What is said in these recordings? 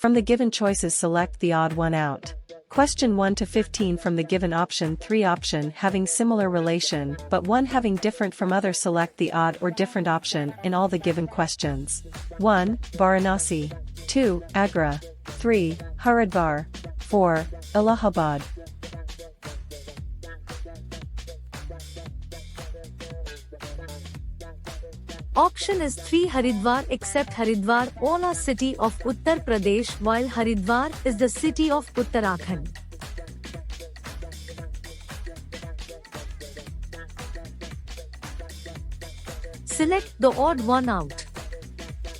From the given choices select the odd one out. Question 1 to 15 from the given option 3 option having similar relation but one having different from other select the odd or different option in all the given questions. 1. Varanasi. 2. Agra. 3. Haridwar. 4. Allahabad. Option is 3 Haridwar except Haridwar Ola city of Uttar Pradesh while Haridwar is the city of Uttarakhand. Select the odd one out.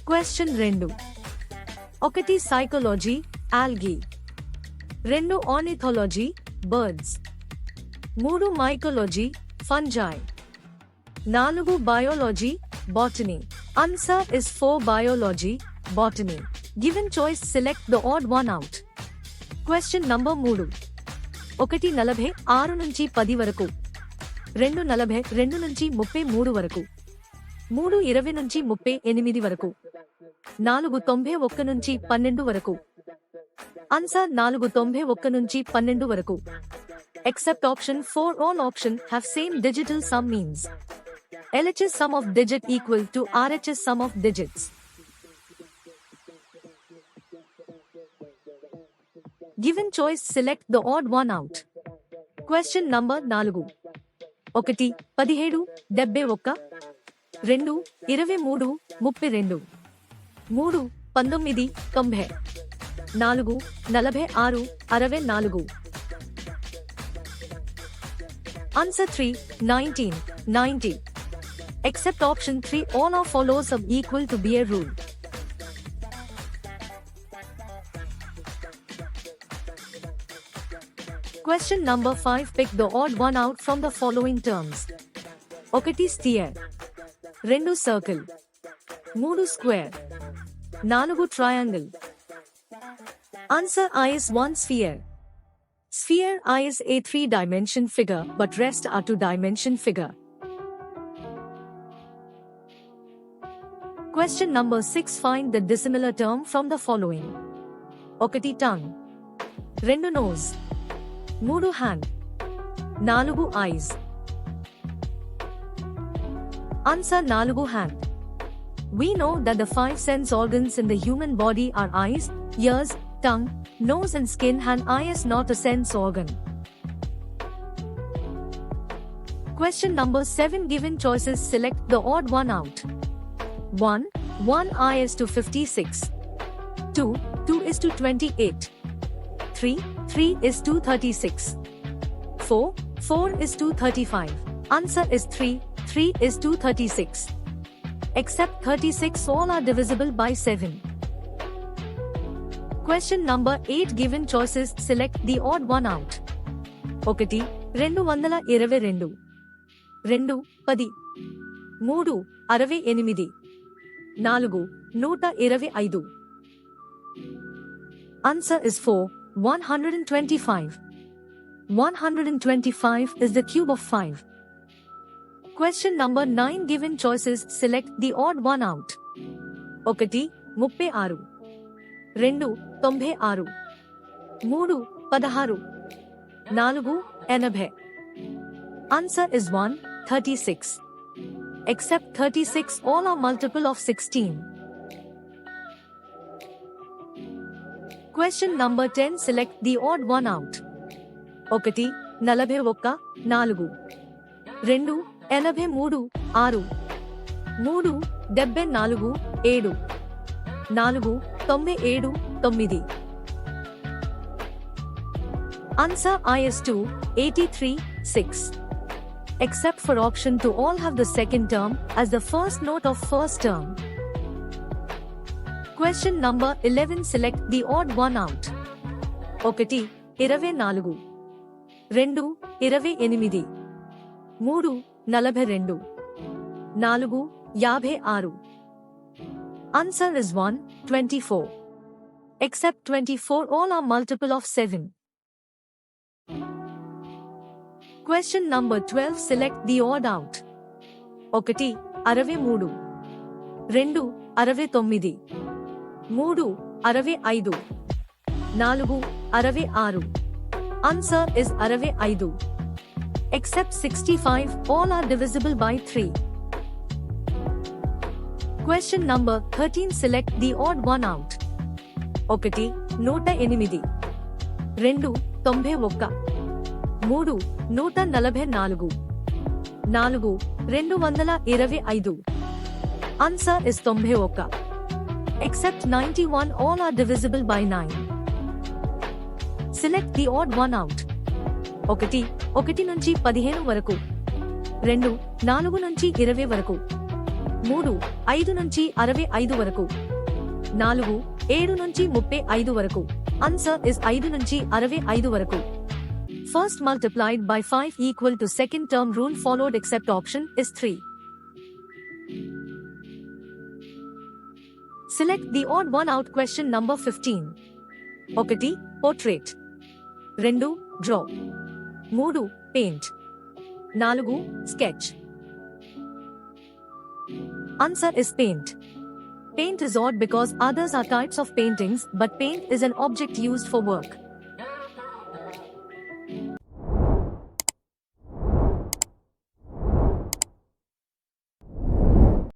Question Rendu. Okati Psychology, Algae. Rendu Ornithology, Birds. Muru Mycology, Fungi. Nalugu Biology, botany. Answer is 4 biology, botany. Given choice select the odd one out. Question number మూడు. ఒకటి నలభై ఆరు నుంచి పది వరకు. రెండు నలభై రెండు నుంచి ముప్పై మూడు వరకు. మూడు ఇరవై నుంచి ముప్పై ఎనిమిది వరకు. నాలుగు తొంభై ఒక్క నుంచి పన్నెండు వరకు. ఆన్సర్ నాలుగు తొంభై ఒక్క నుంచి పన్నెండు వరకు. Except option four all option have same digital sum means LHS sum of digit equal to RHS sum of digits. Given choice select the odd one out. Question number నాలుగు. ఒకటి పదిహేడు డెబ్బై ఒక్క రెండు ఇరవై మూడు ముప్పై రెండు. మూడు పంతొమ్మిది తొంభై. నాలుగు నలభై ఆరు అరవై నాలుగు. Answer three nineteen ninety Except option 3 all or follows of equal to be a rule. Question number 5 Pick the odd one out from the following terms. ఒకటి స్టియర్ రెండు సర్కిల్ మూడు స్క్వేర్ నాలుగు triangle answer I is one sphere. Sphere I is a three-dimension figure but rest are two-dimension figure. Question number 6 Find the dissimilar term from the following. ఒకటి tongue రెండు nose మూడు hand నాలుగు ice answer నాలుగు hand We know that the five sense organs in the human body are eyes, ears, tongue, nose and skin and eye is not a sense organ. Question number 7 Given choices select the odd one out. 1. 1 i is to 56. 2. 2 is to 28. 3. 3 is to 36. 4. 4 is to 35. Answer is 3. 3 is to 36. Except 36 all are divisible by 7. Question number 8 Given choices select the odd one out. ఒకటి రెండు వందల ఇరవై రెండు రెండు పది మూడు అరవై ఎనిమిది నాలుగు నూట ఇరవై ఐదు answer is four one hundred and twenty five one hundred and twenty five is the cube of five question number nine given choices select the odd one out ఒకటి ముప్పై ఆరు రెండు తొంభై ఆరు మూడు పదహారు నాలుగు ఎనభై answer is one thirty six except 36 all are multiple of 16. Question number 10 Select the odd one out. ఒకటి నలభై ఒక్క నాలుగు. రెండు ఎనభై మూడు ఆరు. మూడు డెబ్బై నాలుగు ఏడు. నాలుగు తొంభై ఏడు తొమ్మిది. Answer is two eighty three six except for option to all have the second term as the first note of first term. Question number 11 Select the odd one out. ఒకటి ఇరవై నాలుగు రెండు ఇరవై ఎనిమిది మూడు నలభై రెండు నాలుగు యాభై ఆరు answer is one twenty four except 24 all are multiple of 7. Question number twelve select the add out ఒకటి అరవై మూడు రెండు అరవై తొమ్మిది మూడు అరవై ఐదు నాలుగు అరవై ఆరు ఆన్సర్ ఇస్ అరవై ఐదు except sixty five all are divisible by three question number thirteen select the odd one out ఒకటి నూట ఎనిమిది రెండు తొంభై ఒక్క మూడు నూట నలభై నాలుగు. నాలుగు రెండు వందల ఇరవై ఐదు. ఆన్సర్ ఇస్ తొంభై ఒక్క. Except ninety one all are divisible by nine select the odd one out ఒకటి ఒకటి నుంచి పదిహేను వరకు. రెండు నాలుగు నుంచి ఇరవై వరకు. మూడు ఐదు నుంచి అరవై ఐదు వరకు. నాలుగు ఏడు నుంచి ముప్పై ఐదు వరకు. ఆన్సర్ ఇస్ ఐదు నుంచి అరవై ఐదు వరకు. First multiplied by five equal to second term rule followed except option is three select the odd one out question number fifteen ఒకటి పోర్ట్రేట్ రెండు డ్రా మూడు పెయింట్ నాలుగు sketch Answer is paint. Paint is odd because others are types of paintings, but paint is an object used for work.